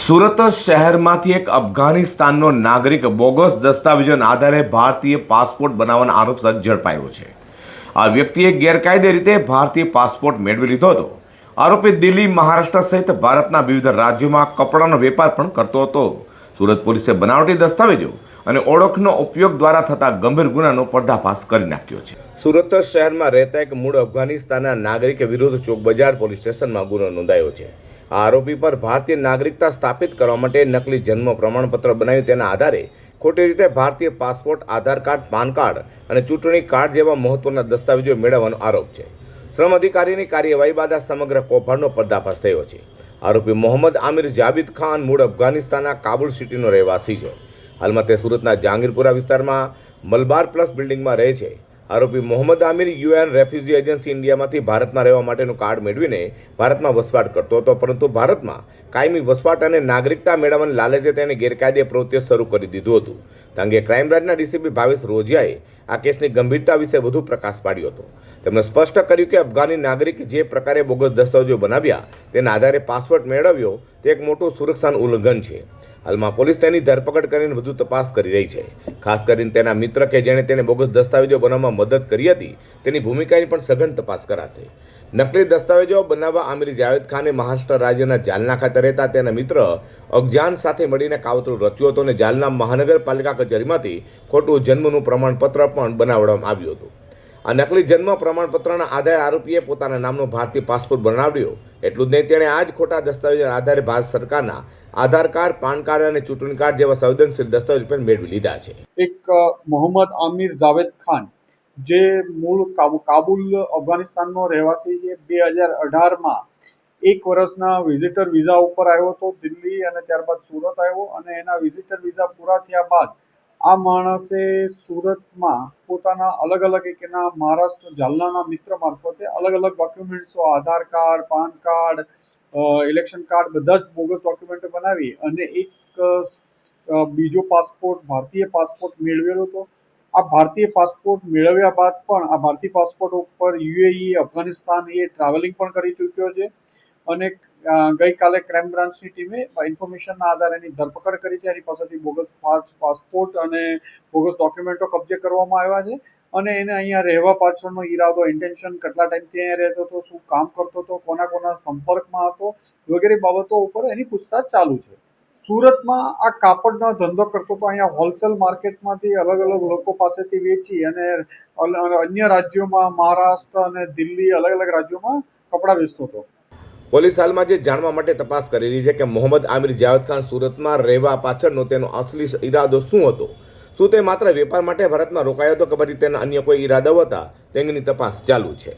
સુરત શહેરમાંથી એક અફઘાનિસ્તાનનો નાગરિક બોગસ દસ્તાવેજોના આધારે ભારતીય પાસપોર્ટ બનાવવાના આરોપસર ઝડપાયો છે. આ વ્યક્તિએ ગેરકાયદે રીતે ભારતીય પાસપોર્ટ મેળવી લીધો હતો. આરોપી દિલ્હી, મહારાષ્ટ્ર સહિત ભારતના વિવિધ રાજ્યોમાં કપડાનો વેપાર પણ કરતો હતો. સુરત પોલીસે બનાવટી દસ્તાવેજો અને ઓળખનો ઉપયોગ દ્વારા થતા ગંભીર ગુનાનો પર્દાફાશ કરી નાખ્યો છે. સુરત શહેરમાં રહેતા એક મૂળ અફઘાનિસ્તાનના નાગરિક વિરુદ્ધ ચોક બજાર પોલીસ સ્ટેશનમાં ગુનો નોંધાયો છે. આરોપી પર ભારતીય નાગરિકતા સ્થાપિત કરવા માટે નકલી જન્મ પ્રમાણપત્ર બનાવ્યું તેના આધારે ખોટી રીતે ભારતીય passport, Aadhaar card, PAN card અને ચૂંટણી કાર્ડ જેવા મહત્વના દસ્તાવેજો મેળવવાનો આરોપ છે. શ્રમ અધિકારીની કાર્યવાહી બાદ આ સમગ્ર કૌભાંડનો પર્દાફાશ થયો છે. આરોપી મોહમ્મદ આમિર જાબિદ ખાન મૂળ અફઘાનિસ્તાનના કાબુલ સિટીનો રહેવાસી છે. હાલમાં તે સુરતના જહાંગીરપુરા વિસ્તારમાં મલબાર પ્લસ બિલ્ડિંગમાં રહે છે. આરોપી Mohammad Aamir UN refugee agency ઇન્ડિયામાંથી ભારતમાં રહેવા માટેનું કાર્ડ મેળવીને ભારતમાં વસવાટ કરતો હતો, પરંતુ ભારતમાં કાયમી વસવાટ અને નાગરિકતા મેળવવાની લાલચે તેણે ગેરકાયદે પ્રવૃત્તિઓ શરૂ કરી દીધું હતું. તે અંગે ક્રાઇમ બ્રાન્ચના ડીસીપી ભાવેશ રોજિયાએ આ કેસની ગંભીરતા વિશે વધુ પ્રકાશ પાડ્યો હતો. તેમણે સ્પષ્ટ કર્યું કે અફઘાની નાગરિક જે પ્રકારે બોગસ દસ્તાવેજો બનાવ્યા તેના આધારે પાસપોર્ટ મેળવ્યો, તે એક મોટું સુરક્ષાનું ઉલ્લંઘન છે. હાલમાં પોલીસ તેની ધરપકડ કરીને વધુ તપાસ કરી રહી છે. ખાસ કરીને તેના મિત્ર કે જેણે તેને બોગસ દસ્તાવેજો બનાવવામાં મદદ કરી હતી, તેની ભૂમિકાની પણ સઘન તપાસ કરાશે. નકલી દસ્તાવેજો બનાવવા આમિર જાવેદ ખાને મહારાષ્ટ્ર રાજ્યના જાલના ખાતે રહેતા તેના મિત્ર અગજાન સાથે મળીને કાવતરું રચ્યું હતું અને જાલના મહાનગરપાલિકા કચેરીમાંથી ખોટું જન્મનું પ્રમાણપત્ર પણ બનાવવામાં આવ્યું હતું. આ નકલી જન્મ પ્રમાણપત્રના આધારે આરોપીએ પોતાના નામનો ભારતીય પાસપોર્ટ બનાવ્યો. એટલું જ નહીં, તેણે આ જ ખોટા દસ્તાવેજના આધારે ભારત સરકારના આધાર કાર્ડ, પાન કાર્ડ અને ચૂંટણી કાર્ડ જેવા સંવેદનશીલ દસ્તાવેજ પણ મેળવી લીધા છે. એક મોહમ્મદ આમિર જાવેદ ખાન, જે મૂળ કાબુ- કાબુલ, અફઘાનિસ્તાનનો રહેવાસી છે, બે હજાર અઢારમાં એક વર્ષના વિઝિટર વિઝા ઉપર આવ્યો હતો દિલ્હી અને ત્યારબાદ સુરત આવ્યો અને એના વિઝિટર વિઝા પૂરા થયા બાદ આ માણસે સુરતમાં પોતાના અલગ અલગ એક એના મહારાષ્ટ્ર જાલનાના મિત્ર મારફતે અલગ અલગ ડોક્યુમેન્ટ્સો Aadhaar card, PAN card election card બધા જ બોગસ ડોક્યુમેન્ટો બનાવી અને એક બીજો પાસપોર્ટ ભારતીય પાસપોર્ટ મેળવેલો હતો. આ ભારતીય પાસપોર્ટ મેળવ્યા બાદ પણ આ ભારતીય પાસપોર્ટ ઉપર યુએઈ, અફઘાનિસ્તાન એ ટ્રાવેલિંગ પણ કરી ચૂક્યો છે. અને ગઈકાલે ક્રાઇમ બ્રાન્ચની ટીમે ઇન્ફોર્મેશનના આધારે એની ધરપકડ કરી છે. એની પાસેથી બોગસ પાસપોર્ટ અને બોગસ ડોક્યુમેન્ટો કબજે કરવામાં આવ્યા છે. અને એને અહીંયા રહેવા પાછળનો ઈરાદો ઇન્ટેન્શન કેટલા ટાઈમથી અહીંયા રહેતો હતો, શું કામ કરતો હતો, કોના કોના સંપર્કમાં હતો વગેરે બાબતો ઉપર એની પૂછતાછ ચાલુ છે. સુરતમાં આ કાપડનો ધંધો કરતો હતો. અહીંયા હોલસેલ માર્કેટમાંથી અલગ અલગ લોકો પાસેથી વેચી અને અન્ય રાજ્યોમાં, મહારાષ્ટ્ર અને દિલ્હી અલગ અલગ રાજ્યોમાં કપડાં વેચતો હતો. પોલીસ હાલમાં જે જાણવા માટે તપાસ કરી રહી છે કે મોહમ્મદ આમિર જાવેદ ખાન સુરતમાં રહેવા પાછળનો તેનો અસલી ઈરાદો શું હતો? શું તે માત્ર વેપાર માટે ભારતમાં રોકાયો હતો કે પછી તેના અન્ય કોઈ ઈરાદાઓ હતા? તેની તપાસ ચાલુ છે.